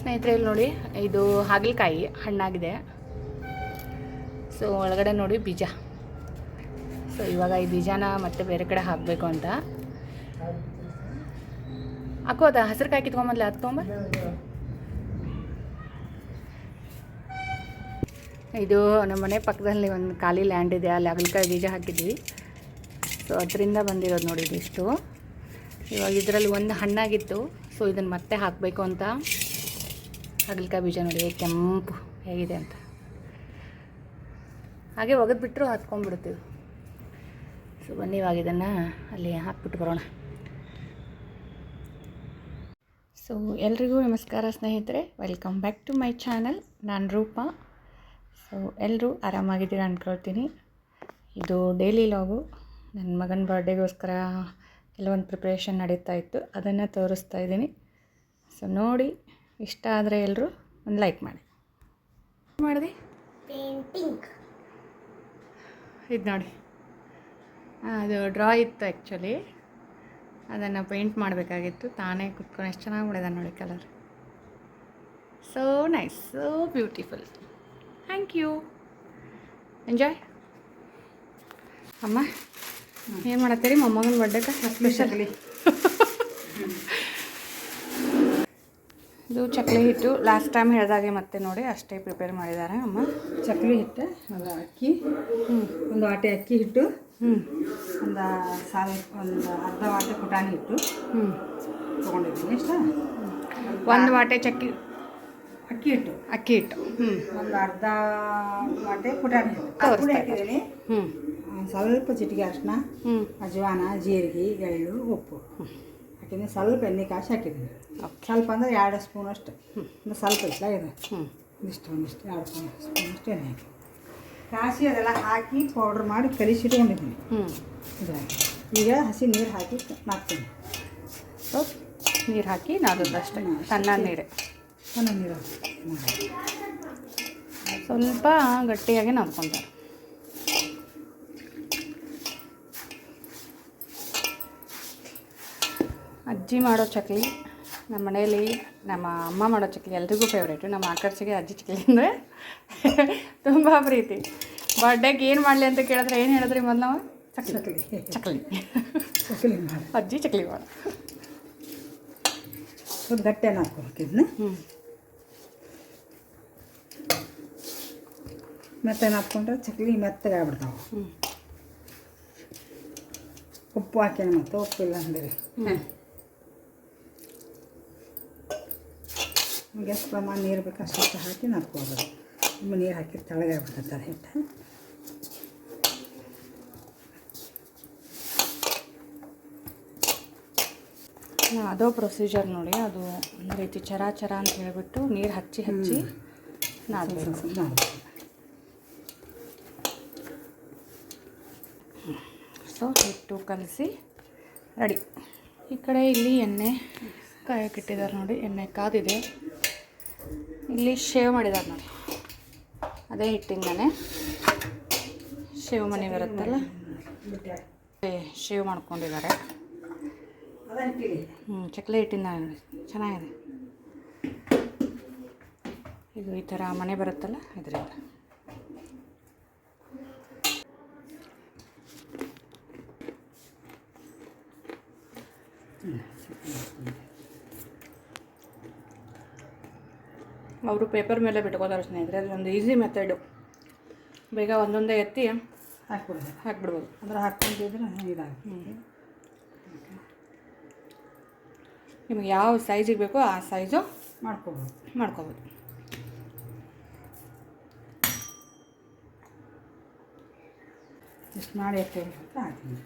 ಸ್ನೇಹಿತರೆ ಇಲ್ಲಿ ನೋಡಿ, ಇದು ಹಾಗಲಕಾಯಿ ಹಣ್ಣಾಗಿದೆ. ಸೊ ಒಳಗಡೆ ನೋಡಿ ಬೀಜ. ಸೊ ಇವಾಗ ಈ ಬೀಜನ ಮತ್ತೆ ಬೇರೆ ಕಡೆ ಹಾಕಬೇಕು ಅಂತ. ಹಾಕೋದ ಹಸಿರು ಕಾಯಿ ಕಿತ್ಕೊಂಬಂದ್ಲ ಅದು ಇದು ನಮ್ಮ ಮನೆ ಪಕ್ಕದಲ್ಲಿ ಒಂದು ಖಾಲಿ ಲ್ಯಾಂಡ್ ಇದೆ, ಅಲ್ಲಿ ಹಾಗಲಕಾಯಿ ಬೀಜ ಹಾಕಿದ್ವಿ. ಸೊ ಅದರಿಂದ ಬಂದಿರೋದು ನೋಡಿ ಇದಿಷ್ಟು. ಇವಾಗ ಇದರಲ್ಲಿ ಒಂದು ಹಣ್ಣಾಗಿತ್ತು. ಸೊ ಇದನ್ನು ಮತ್ತೆ ಹಾಕಬೇಕು ಅಂತ. ಹಾಗಲಕಾಯಿ ಬೀಜ ನೋಡಿ ಕೆಂಪು ಹೇಗಿದೆ ಅಂತ. ಹಾಗೆ ಒಗೆದ್ಬಿಟ್ರು, ಹತ್ಕೊಂಡ್ಬಿಡ್ತೀವಿ. ಸೊ ಬನ್ನಿ ಇವಾಗ ಇದನ್ನು ಅಲ್ಲಿ ಹಾಕ್ಬಿಟ್ಟು ಬರೋಣ. ಸೊ ಎಲ್ರಿಗೂ ನಮಸ್ಕಾರ ಸ್ನೇಹಿತರೆ. Welcome back to my channel ನಾನು ರೂಪಾ. ಸೊ ಎಲ್ಲರೂ ಆರಾಮಾಗಿದ್ದೀರಾ ಅಂದ್ಕೊಳ್ತೀನಿ ಇದು ಡೈಲಿ ಲಾಗು ನನ್ನ ಮಗನ ಬರ್ಡೇಗೋಸ್ಕರ ಕೆಲವೊಂದು ಪ್ರಿಪ್ರೇಷನ್ ನಡೀತಾ ಇತ್ತು. ಅದನ್ನು ತೋರಿಸ್ತಾ ಇದ್ದೀನಿ. ಸೊ ನೋಡಿ. ಇಷ್ಟ ಆದರೆ ಎಲ್ಲರೂ ಒಂದು ಲೈಕ್ ಮಾಡಿ. ಮಾಡಿದೆ? ಪೇಂಟಿಂಗ್. ಇದು ನೋಡಿ. ಅದು ಡ್ರಾ ಇತ್ತು ಆ್ಯಕ್ಚುಲಿ ಅದನ್ನು ಪೇಂಟ್ ಮಾಡಬೇಕಾಗಿತ್ತು. ತಾನೇ ಕುತ್ಕೊಂಡು ಎಷ್ಟು ಚೆನ್ನಾಗಿ ಮಾಡಿದೆ ನೋಡಿ colour. So nice so beautiful thank you enjoy ಅಮ್ಮ ಏನು ಮಾಡತ್ತೀರಿ? ಮೊಮ್ಮಗನ ಸ್ಪೆಷಲ್ ಸ್ಪೆಷಲಿ ಇದು ಚಕ್ಲಿ ಹಿಟ್ಟು. ಲಾಸ್ಟ್ ಟೈಮ್ ಹೇಳಿದಾಗೆ ಮತ್ತೆ ನೋಡಿ ಅಷ್ಟೇ ಪ್ರಿಪೇರ್ ಮಾಡಿದ್ದಾರೆ ಅಮ್ಮ. ಚಕ್ಲಿ ಹಿಟ್ಟು ಅದು ಅಕ್ಕಿ ಒಂದು ವಾಟೆ ಅಕ್ಕಿ ಹಿಟ್ಟು ಹ್ಞೂ ಒಂದು ಸಾಲ ಒಂದು ಅರ್ಧ ವಾಟೆ ಪುಟಾಣಿ ಹಿಟ್ಟು ಹ್ಞೂ ತೊಗೊಂಡಿದ್ದೀನಿ ಎಷ್ಟು? ಒಂದು ವಾಟೆ ಚಕ್ಕಿ. ಅಕ್ಕಿ ಹಿಟ್ಟು. ಅಕ್ಕಿ ಹಿಟ್ಟು. ಹ್ಞೂ ಒಂದು ಅರ್ಧ ವಾಟೆ ಪುಟಾಣಿ ಹಿಟ್ಟು. ಹಾಕಿದ್ದೀನಿ. ಹ್ಞೂ ಸ್ವಲ್ಪ ಚಿಟಿಕೆ ಅರ್ಶಿನ ಹ್ಞೂ ಅಜ್ವಾನ ಜೀರಿಗೆ ಎಳ್ಳು ಉಪ್ಪು. ಹಾಕಿದ್ದೀನಿ. ಸ್ವಲ್ಪ ಎಣ್ಣೆ ಕಾಸಿ ಹಾಕಿದ್ದೀನಿ. ಸ್ವಲ್ಪ ಅಂದರೆ ಎರಡು ಸ್ಪೂನ್ ಅಷ್ಟು. ಒಂದು ಸ್ವಲ್ಪ ಇಲ್ಲ ಇದೆ ಹ್ಞೂ ಇಷ್ಟು ಒಂದಿಷ್ಟು ಎರಡು ಸ್ಪೂನ್ ಸ್ಪೂನ್ ಅಷ್ಟು ಎಣ್ಣೆ ಹಾಕಿ. ಕಾಸಿ ಅದೆಲ್ಲ ಹಾಕಿ ಪೌಡ್ರ್ ಮಾಡಿ ಕಲಿಸಿಟ್ಕೊಂಡಿದ್ದೀನಿ. ಹ್ಞೂ ಇದ್ರಾಗ ಈಗ ಹಸಿ ನೀರು ಹಾಕಿ ನಾಕ್ತೀನಿ ನೀರು ಹಾಕಿ ನಾದೋದಷ್ಟೇ ಸಣ್ಣ ನೀರು. ಸಣ್ಣ ನೀರು ಹಾಕಿ. ಸ್ವಲ್ಪ ಗಟ್ಟಿಯಾಗಿ ನಾದ್ಕೊತಾರೆ. ಅಜ್ಜಿ ಮಾಡೋ ಚಕ್ಲಿ ನಮ್ಮ ಮನೆಯಲ್ಲಿ ನಮ್ಮ ಅಮ್ಮ ಮಾಡೋ ಚಕ್ಲಿ ಎಲ್ರಿಗೂ ಫೇವ್ರೇಟು ನಮ್ಮ ಆಕರ್ಷಿಗೆ ಅಜ್ಜಿ ಚಕ್ಲಿ ಅಂದರೆ ತುಂಬ ಪ್ರೀತಿ. ಬರ್ಡೇಗೆ ಏನು ಮಾಡಲಿ ಅಂತ ಕೇಳಿದ್ರೆ ಏನು ಹೇಳಿದ್ರಿ ಮೊದಲು ನಾವು? ಚಕ್ಲಿ. ಚಕ್ಲಿ. ಚಕ್ಲಿ ಅಜ್ಜಿ ಚಕ್ಲಿ ಮಾಡ. ಸ್ವಲ್ಪ ಗಟ್ಟಿ ಹ್ಞೂ ಮೆತ್ತಗೆ ಹಾಕ್ಕೊಂಡ್ರೆ? ಚಕ್ಲಿ ಮೆತ್ತಗೆ ಆಗ್ಬಿಡ್ತಾವೆ. ಹ್ಞೂ ಉಪ್ಪು ಹಾಕ್ಯಾನ ಮತ್ತೆ ಉಪ್ಪಿಲ್ಲ ಅಂದರೆ. ನಮ್ಗೆ ಎಷ್ಟು ಪ್ರಮಾಣ ನೀರು ಬೇಕು ಅಷ್ಟು ಹಾಕಿ ನಾದ್ಕೋಬೋದು ತುಂಬ ನೀರು ಹಾಕಿ ತಳಗೆ ಆಗ್ಬಿಡ್ತೈತೆ ಅದು ಹಿಟ್ಟು ಅದೋ ಪ್ರೊಸೀಜರ್ ನೋಡಿ ಅದು ಒಂದು ರೀತಿ ಚರ ಚರ ಅಂತ ಹೇಳಿಬಿಟ್ಟು ನೀರು ಹಚ್ಚಿ ಹಚ್ಚಿ ನಾದ್ಬೇಕು. ಸೊ ಹಿಟ್ಟು ಕಲಸಿ ರೆಡಿ. ಈ ಕಡೆ ಇಲ್ಲಿ ಎಣ್ಣೆ ಕಾಯಕ್ಕೆ ಇಟ್ಟಿದ್ದಾರೆ ನೋಡಿ ಎಣ್ಣೆ ಕಾದಿದೆ. ಇಲ್ಲಿ ಶೇವ್ ಮಾಡಿದ್ದಾರೆ ನೋಡಿ ಅದೇ ಹಿಟ್ಟಿಂದಾನೆ ಶೇವ್ ಮನೆ ಬರುತ್ತಲ್ಲ? ಶೇವ್ ಮಾಡ್ಕೊಂಡಿದ್ದಾರೆ ಹ್ಞೂ ಚಕ್ಲಿ ಹಿಟ್ಟಿಂದ ಚೆನ್ನಾಗಿದೆ. ಇದು ಈ ಥರ ಮನೆ ಬರುತ್ತಲ್ಲ, ಇದರಿಂದ. ಅವರು ಪೇಪರ್ ಮೇಲೆ ಬಿಟ್ಕೋತಾರೆ ಸ್ನೇಹಿತರೆ ಅದೊಂದು ಈಸಿ ಮೆಥಡು. ಬೇಗ ಒಂದೊಂದೇ ಎತ್ತಿ ಹಾಕ್ಬಿಡೋದು ಹಾಕ್ಬಿಡ್ಬೋದು. ಅಂದ್ರೆ ಹಾಕ್ಕೊಂಡಿದ್ರೆ ಇದಾಗುತ್ತೆ. ನಿಮಗೆ ಯಾವ ಸೈಜಿಗೆ ಬೇಕೋ ಆ ಸೈಜು ಮಾಡ್ಕೋಬೋದು. ಮಾಡ್ಕೋಬೋದು. ಇಷ್ಟು ಮಾಡಿ ಎತ್ತೇವೆ ಅಂತ ಹಾಕ್ತೀನಿ.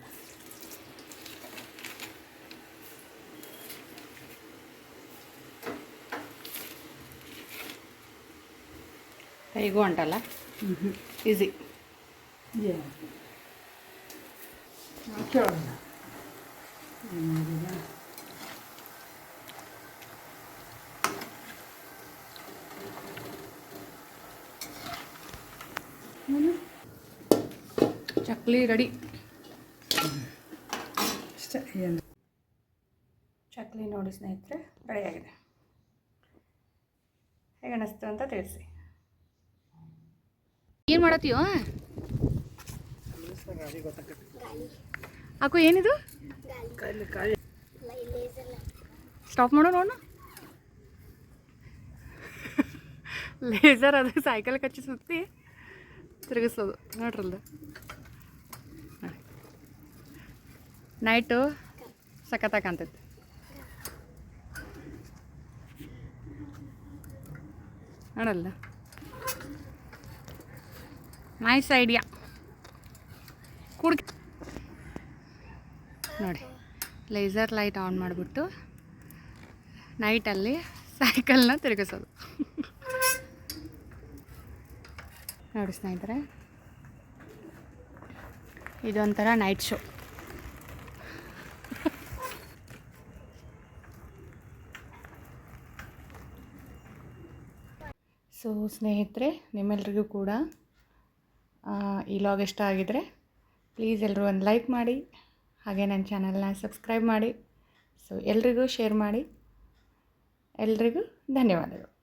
ಕೈಗೂ ಅಂಟಲ್ಲ? ಹ್ಞೂ ಈಸಿ ಚಕ್ಲಿ ರೆಡಿ. ಚಕ್ಲಿ ನೋಡಿ ಸ್ನೇಹಿತರೆ ರೆಡಿಯಾಗಿದೆ ಹೇಗೆ ಅನ್ನಿಸ್ತು ಅಂತ ತಿಳಿಸಿ. ಏನು ಮಾಡತ್ತೀವ ಅಕ್ಕು, ಏನಿದು? ಸ್ಟಾಪ್ ಮಾಡೋ, ನೋಡು. ಲೇಸರ್ ಅದು ಸೈಕಲ್ ಕಚ್ಚಿ ಸುತ್ತಿ ತಿರುಗಿಸೋದು. ನೋಡ್ರಲ್ಲ ನೈಟು ಸಖತ್ತಾಗಿ ಕಾಣ್ತೈತಿ. ನೋಡಲ್ಲ ನೈಸ್ ಐಡಿಯಾ ಕುಡ್ ನೋಡಿ ಲೇಸರ್ ಲೈಟ್ ಆನ್ ಮಾಡಿಬಿಟ್ಟು ನೈಟಲ್ಲಿ ಸೈಕಲ್ನ ತಿರುಗಿಸೋದು. ನೋಡಿ ಸ್ನೇಹಿತರೆ, ಇದೊಂಥರ ನೈಟ್ ಶೋ ಸೊ ಸ್ನೇಹಿತರೆ, ನಿಮ್ಮೆಲ್ರಿಗೂ ಕೂಡ ಈ ಲಾಗ್ ಇಷ್ಟ ಆಗಿದರೆ ಪ್ಲೀಸ್ ಎಲ್ಲರೂ ಒಂದು ಲೈಕ್ ಮಾಡಿ, ಹಾಗೆ ನನ್ನ ಚಾನಲ್ನ ಸಬ್ಸ್ಕ್ರೈಬ್ ಮಾಡಿ ಸೊ ಎಲ್ರಿಗೂ ಶೇರ್ ಮಾಡಿ, ಎಲ್ರಿಗೂ ಧನ್ಯವಾದಗಳು.